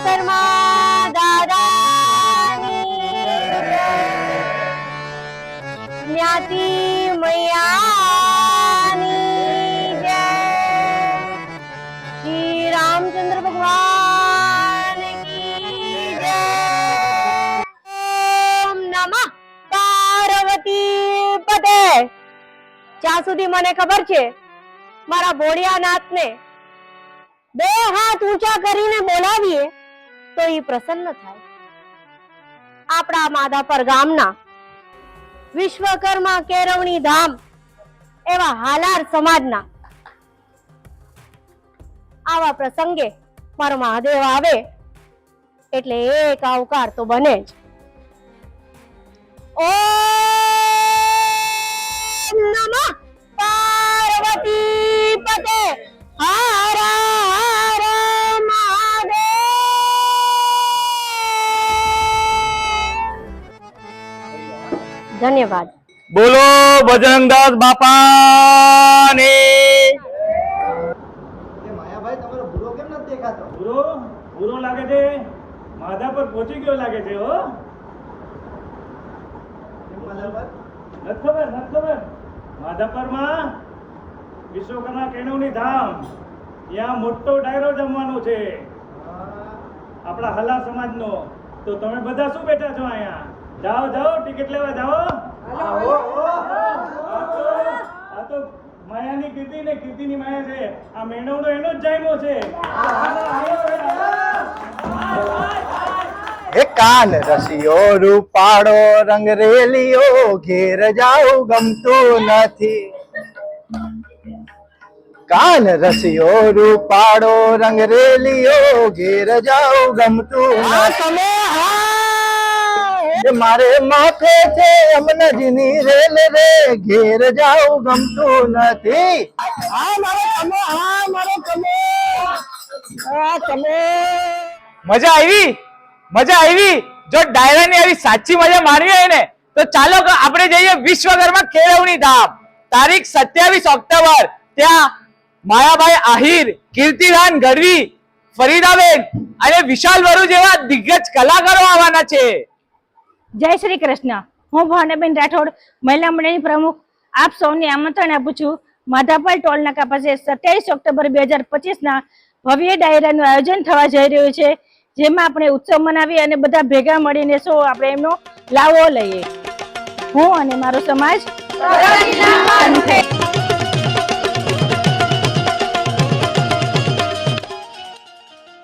Karma દાદાની. જ્યાં સુધી મને ખબર છે મારા ભોળિયાનાથને બે હાથ ઊંચા કરીને બોલાવીએ તો એ પ્રસન્ન થાય. આપણા માધાપર ગામના વિશ્વકર્મા કેળવણી ધામ એવા હાલાર સમાજના આવા પ્રસંગે મારો મહાદેવ આવે એટલે એક આવકાર તો બને જ. ઓમ ધન્યવાદ. બોલો બજરંગદાસ બાપાની. એ માયાભાઈ તમારો ભૂરો કેમ નથી દેખાતો? ભૂરો? ભૂરો લાગે છે? માધા પર પહોંચી ગયો લાગે છે હો. નથી ખબર નથી ખબર. માધાપરમાં વિશ્વકર્મા કેણવની ધામ. ત્યાં મોટો ડાયરો જમવાનો છે. આપણા હલા સમાજનો. તો તમે બધા શું બેઠા છો અહીંયા? જાઓ જાઓ ટિકિટ લેવા જાઓ. આવો. આ તો આ તો માયાની કીર્તિ ને કીર્તિની માયા છે. આ મેણવનો એનો જ જાયમો છે. એ કાન રસિયો રૂપાળો રંગરેલિયો ઘેર જાઉં ગમતું નથી. કાન રસિયો રૂપાળો રંગરેલિયો ઘેર જાઉં ગમતું નથી. મારે માથે છે અમનજની રેલ રે ઘેર જાઉં ગમતું નથી. હા મારો તમે હા મારો તમે. હા તમે. મજા આવી? મજા આવી? જો ડાયરાની આવી સાચી મજા માણવી હોય ને તો ચાલો આપણે જઈએ વિશ્વકર્મા કેળવણી ધામ. તારીખ સત્યાવીસ ઓક્ટોબર. ત્યાં માયાભાઈ આહિર કીર્તિદાન ગઢવી ફરીદાબેન અને વિશાલ વરુ જેવા દિગ્ગજ કલાકારો આવવાના છે. જય શ્રી કૃષ્ણ. હું ભાવનાબેન રાઠોડ, મહિલા મંડળની પ્રમુખ. આપ સૌને આમંત્રણ આપું છું. માધાપાલ ટોલ નાકા પાસે સત્યાવીસ ઓક્ટોબર બે હજાર પચીસના ભવ્ય ડાયરાનું આયોજન થવા જઈ રહ્યું છે, જેમાં આપણે ઉત્સવ મનાવી અને બધા ભેગા મળીને શું આપણે એમનો લાવો લઈએ. હું અને મારો સમાજ